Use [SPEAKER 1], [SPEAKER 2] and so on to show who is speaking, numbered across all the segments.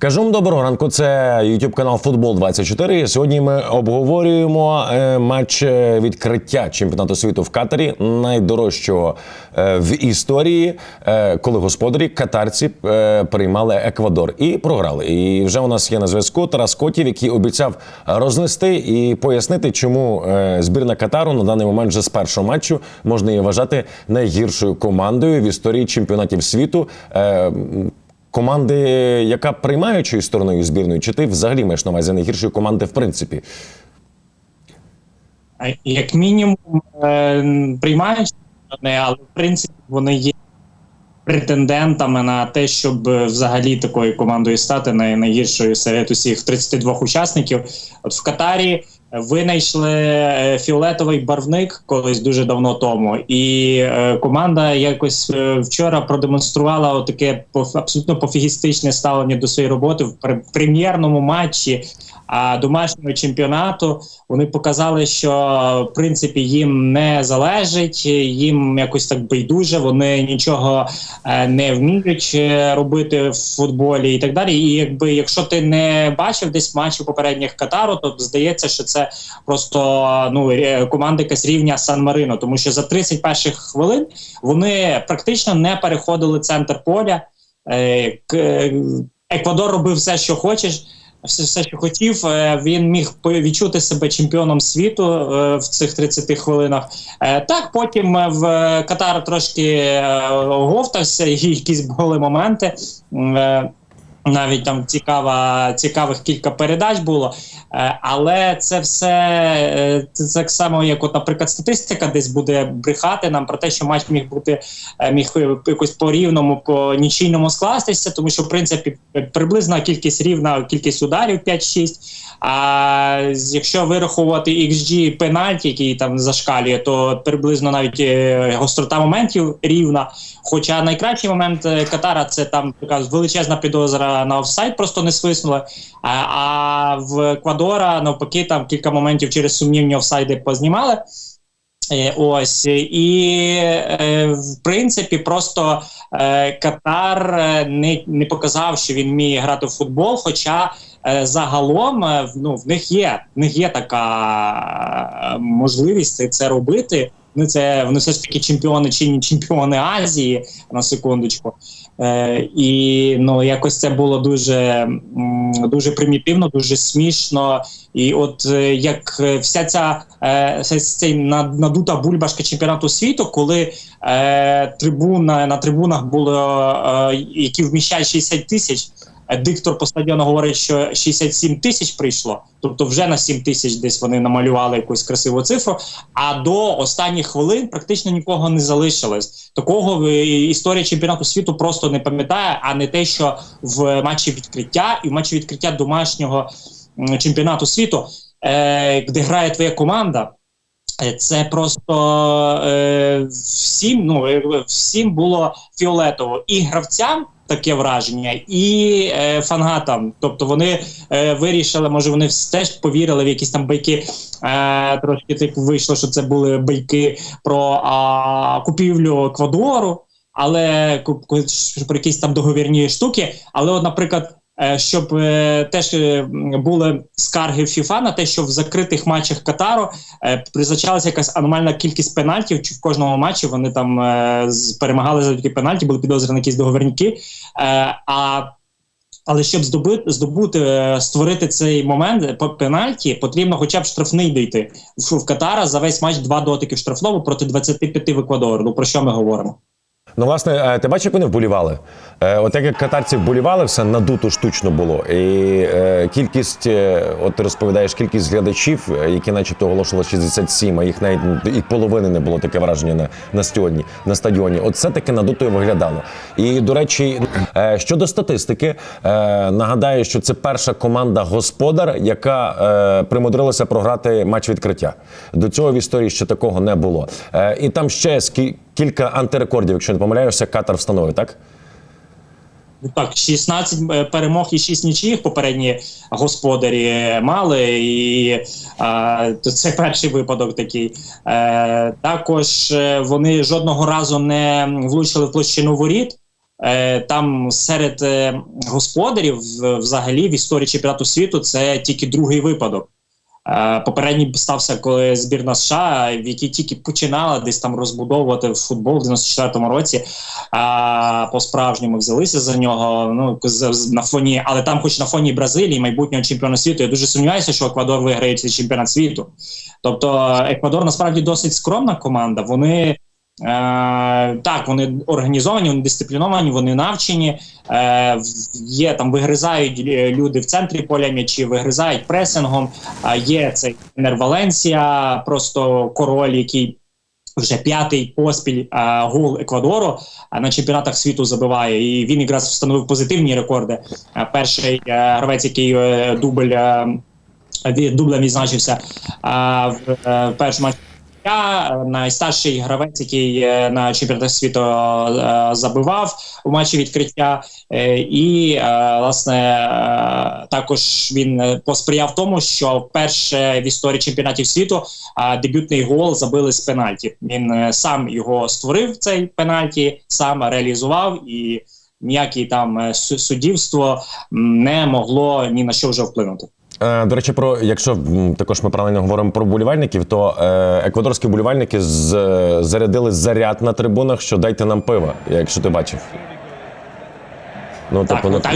[SPEAKER 1] Кажу доброго ранку. Це YouTube канал Футбол 24 Сьогодні ми обговорюємо е, матч е, відкриття чемпіонату світу в Катарі, найдорожчого е, в історії, коли господарі катарці приймали Еквадор і програли. І вже у нас є на зв'язку Тарас Котів, який обіцяв рознести і пояснити, чому збірна Катару на даний момент вже з першого матчу можна її вважати найгіршою командою в історії чемпіонатів світу. Е, команди, яка приймаючою стороною збірної, чи ти взагалі маєш на увазі найгіршої команди в принципі?
[SPEAKER 2] Як мінімум е, приймають, вони, але в принципі вони є претендентами на те, щоб е, взагалі такою командою стати найгіршою серед усіх 32 учасників. От в Катарі винайшли е, фіолетовий барвник колись дуже давно тому, і е, команда якось е, вчора продемонструвала таке абсолютно пофігістичне ставлення до своєї роботи в пр- прем'єрному матчі. А домашнього чемпіонату вони показали, що в принципі їм не залежить, їм якось так байдуже. Вони нічого е, не вміють е, робити в футболі і так далі. І якби якщо ти не бачив десь матчів попередніх Катару, то здається, що це просто ну е, команда якась рівня Сан Марино, тому що за 30 перших хвилин вони практично не переходили центр поля. Е, Еквадор робив все, що хочеш все, все, що хотів. Е, Він міг відчути себе чемпіоном світу е, в цих 30 хвилинах. Е, Так, потім в Катар трошки говтався, якісь були моменти. Навіть там цікава, цікавих кілька передач було, Е, але це все е, це так само, як, от, наприклад, статистика десь буде брехати нам про те, що матч міг бути е, міг якось по рівному, по нічийному скластися, тому що в принципі приблизна кількість рівна кількість ударів 5-6. А якщо вираховувати XG пенальті, який там зашкалює, то приблизно навіть гострота моментів рівна. Хоча найкращий момент Катара це там така величезна підозра на офсайд, просто не свиснула. А, в Еквадора навпаки там кілька моментів через сумнівні офсайди познімали. Е, Ось і е, в принципі, просто е, Катар не, не показав, що він вміє грати в футбол. Хоча загалом ну, в них є в них є така можливість це робити. Вони це вони все ж таки чемпіони чинні чемпіони Азії на секундочку. Е, і ну якось це було дуже, дуже примітивно, дуже смішно. І от е, як е, вся ця е, ця надута бульбашка чемпіонату світу, коли е, трибуна на трибунах було е, які вміщають 60 тисяч. Е, Диктор по стадіону говорить, що 67 тисяч прийшло, тобто вже на 7 тисяч десь вони намалювали якусь красиву цифру. А до останніх хвилин практично нікого не залишилось. Такого історія чемпіонату світу просто не пам'ятає, а не те, що в матчі відкриття і в матчі відкриття домашнього чемпіонату світу, е, де грає твоя команда. е, Це просто е, всім, ну всім було фіолетово і гравцям таке враження, і е, фанатам. Тобто вони е, вирішили, може вони все ж повірили в якісь там байки. Е, трошки так вийшло, що це були байки про а, купівлю Еквадору, але про якісь там договірні штуки. Але, от, наприклад, щоб е, теж е, були скарги ФІФА на те, що в закритих матчах Катару е, призначалася якась аномальна кількість пенальтів, чи в кожному матчі вони там е, перемагали завдяки пенальті, були підозрені якісь договірники. Е, а але щоб здобути, здобути е, створити цей момент е, по пенальті, потрібно хоча б штрафний дійти. В, Катара за весь матч два дотики в штрафному проти 25 в Еквадору. Ну про що ми говоримо?
[SPEAKER 1] Ну, власне, е, ти бачиш, як вони вболівали? Е, От як катарці вболівали, все надуто штучно було. І е, кількість, от ти розповідаєш, кількість глядачів, які начебто оголошували 67, а їх навіть і половини не було таке враження на, на стадіоні. На стадіоні. От це таки надуто і виглядало. І, до речі, щодо статистики, нагадаю, що це перша команда господар, яка примудрилася програти матч відкриття. До цього в історії ще такого не було. І там ще скі- кілька антирекордів, якщо не помиляюся, Катар встановив, так?
[SPEAKER 2] Ну, Так, 16 е, перемог і 6 нічиїх попередні господарі мали, і е, це перший випадок такий. Е, також е, вони жодного разу не влучили в площину воріт. Е, там серед господарів взагалі в історії чемпіонату світу це тільки другий випадок. Е, Попередній стався, коли збірна США, в якій тільки починала десь там розбудовувати футбол в 94-му році, а по-справжньому взялися за нього. Ну на фоні, але там, хоч на фоні Бразилії, майбутнього чемпіона світу, я дуже сумніваюся, що Еквадор виграє цей чемпіонат світу. Тобто, Еквадор насправді досить скромна команда. Вони Е, так, вони організовані, вони дисципліновані, вони навчені. Е, є там, вигризають е, люди в центрі поля м'ячі, вигризають пресингом. А є цей тренер Валенсія, просто король, який вже п'ятий поспіль а, гол Еквадору а, на чемпіонатах світу забиває. І він якраз встановив позитивні рекорди. А, перший е, гравець, який е, дубль е, дублем відзначився а, в е, першому матчі. Я найстарший гравець, який е, на чемпіонатах світу е, забивав у матчі відкриття, Е, і власне також він посприяв тому, що вперше в історії чемпіонатів світу дебютний гол забили з пенальті. Він сам його створив цей пенальті, сам реалізував і. Ніяке там су- суддівство не могло ні на що вже вплинути.
[SPEAKER 1] Е, До речі, про якщо також ми правильно говоримо про болівальників, то е, еквадорські болівальники зарядили заряд на трибунах, що дайте нам пива, якщо ти бачив. Ну,
[SPEAKER 2] Так,
[SPEAKER 1] типу,
[SPEAKER 2] ну,
[SPEAKER 1] ну,
[SPEAKER 2] так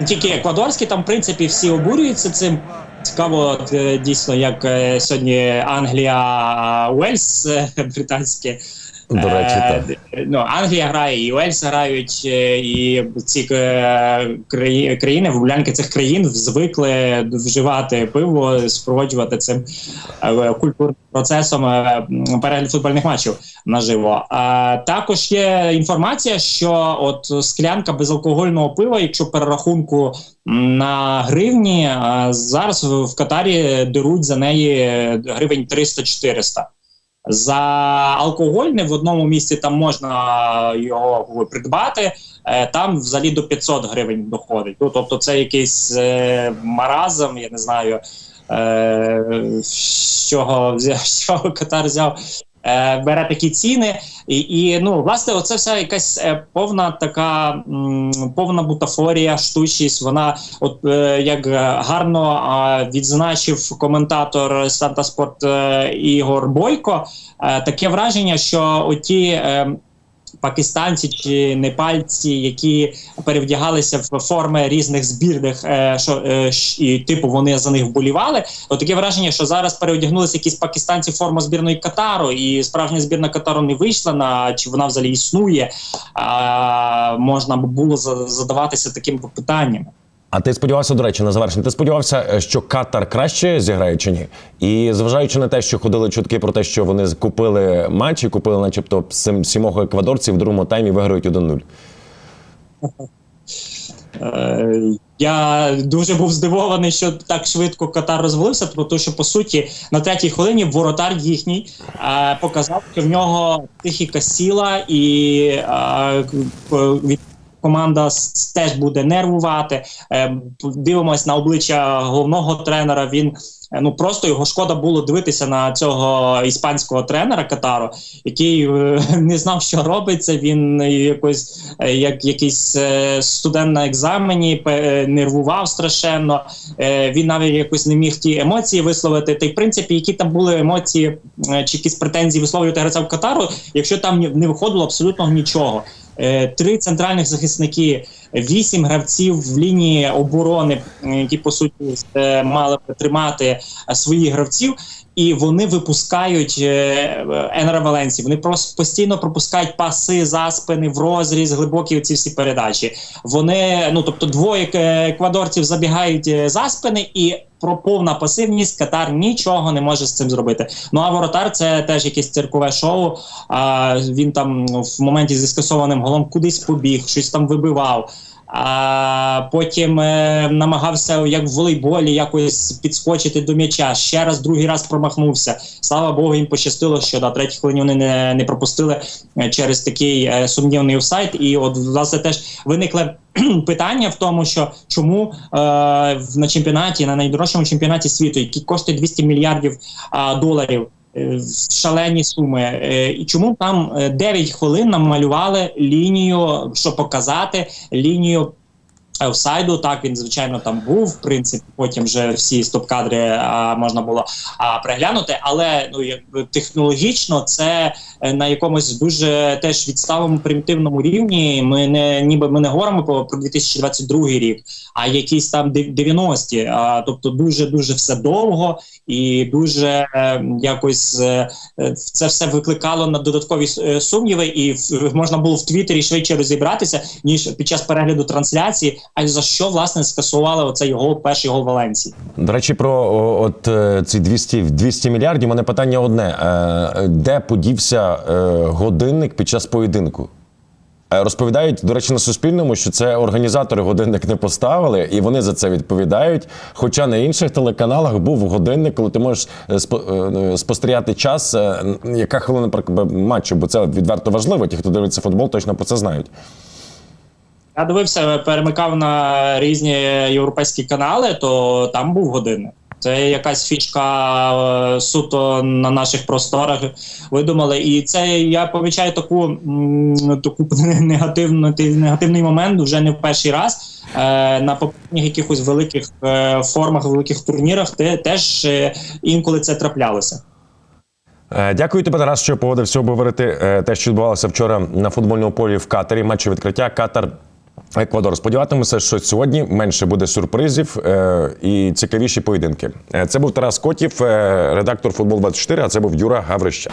[SPEAKER 2] не тільки еквадорські, там в принципі всі обурюються цим. Цікаво, е, дійсно, як сьогодні Англія, Уельс британське.
[SPEAKER 1] До речі,
[SPEAKER 2] Е. Ну, Англія грає, і Уельс грають, е, і ці е, краї- країни, вбулянки цих країн звикли вживати пиво, спроводжувати цим е, культурним процесом е, перегляд футбольних матчів наживо. А також є інформація, що от склянка безалкогольного пива, якщо перерахунку на гривні, зараз в Катарі деруть за неї е, гривень 300-400. За алкогольне в одному місці там можна його придбати, е, там взагалі до 500 гривень доходить. Ну, тобто це якийсь е, маразм, я не знаю, е, з чого з чого Катар взяв. Е, Бере такі ціни, і, і ну власне, оце вся якась е, повна така повна бутафорія, штучність. Вона, от е, як гарно відзначив коментатор Санта Спорт Ігор Бойко, таке враження, що оті. Пакистанці чи непальці, які перевдягалися в форми різних збірних, е, що е, і типу вони за них вболівали. От таке враження, що зараз переодягнулися якісь пакистанці в форму збірної Катару, і справжня збірна Катару не вийшла на чи вона взагалі існує. А можна було за- задаватися такими питаннями.
[SPEAKER 1] А ти сподівався, до речі, на завершення. Ти сподівався, е, що Катар краще зіграє чи ні? І зважаючи на те, що ходили чутки про те, що вони купили матч і купили, начебто, сім- сімох еквадорців в другому таймі виграють 1-0.
[SPEAKER 2] Е, Я дуже був здивований, що так швидко Катар розвалився, тому що по суті на третій хвилині воротар їхній е, показав, що в нього психіка сіла, і е, від команда теж буде нервувати. Е, дивимось на обличчя головного тренера. Він ну просто його шкода було дивитися на цього іспанського тренера Катару, який е, не знав, що робиться. Він е, якось е, як якийсь е, студент на екзамені е, нервував страшенно. Е, Він навіть якось не міг ті емоції висловити. Та й в принципі, які там були емоції е, чи якісь претензії висловлювати гравцям Катару, якщо там не виходило абсолютно нічого. Е, Три центральних захисники, вісім гравців в лінії оборони, які по суті мали тримати своїх гравців, і вони випускають е, Енера Валенсі. Вони просто постійно пропускають паси за спини в розріз, глибокі ці всі передачі. Вони, ну тобто, двоє е, еквадорців забігають е, за спини і. Про повна пасивність Катар нічого не може з цим зробити. Ну а воротар це теж якесь циркове шоу. А він там в моменті зі скасованим голом кудись побіг, щось там вибивав. А потім е, намагався, як в волейболі, якось підскочити до м'яча. Ще раз, другий раз промахнувся. Слава Богу, їм пощастило, що на третій хвилині вони не, не пропустили е, через такий е, сумнівний офсайд. І от власне теж виникло питання в тому, що чому е, на чемпіонаті, на найдорожчому чемпіонаті світу, який коштує 200 мільярдів а, доларів. Е, шалені суми. Е, І чому там е, 9 хвилин намалювали лінію, щоб показати лінію. Офсайду, так він звичайно там був. В принципі, потім вже всі стоп-кадри а, можна було а, переглянути. Але ну якби технологічно це е, на якомусь дуже теж відставому примітивному рівні. Ми не ніби ми не говоримо про, про 2022 рік, а якісь там дев- 90-ті. А, тобто дуже дуже все довго і дуже е, якось е, е, це все викликало на додаткові е, сумніви, і в- можна було в Твіттері швидше розібратися ніж під час перегляду трансляції. А за що власне скасували оцей його перший гол Валенції?
[SPEAKER 1] До речі, про от е, ці 200, 200 мільярдів. Мене питання одне: Е, де подівся е, годинник під час поєдинку? Розповідають, до речі, на Суспільному, що це організатори годинник не поставили, і вони за це відповідають. Хоча на інших телеканалах був годинник, коли ти можеш е, спостерігати час, яка хвилина матчу, бо це відверто важливо. Ті, хто дивиться футбол, точно про це знають.
[SPEAKER 2] Я дивився, перемикав на різні європейські канали, то там був годинник. Це якась фішка е, суто на наших просторах видумали. І це я помічаю таку, таку негативну, негативний момент вже не в перший раз. Е, на попередніх якихось великих е, формах, великих турнірах те, теж інколи це траплялося.
[SPEAKER 1] Дякую тебе, Тарас, що погодився обговорити те, що відбувалося вчора на футбольному полі в Катарі. Матчі відкриття Катар. Еквадор. Сподіватимемося, що сьогодні менше буде сюрпризів е, і цікавіші поєдинки. Е, Це був Тарас Котів, е, редактор футбол 24 а це був Юра Гаврища.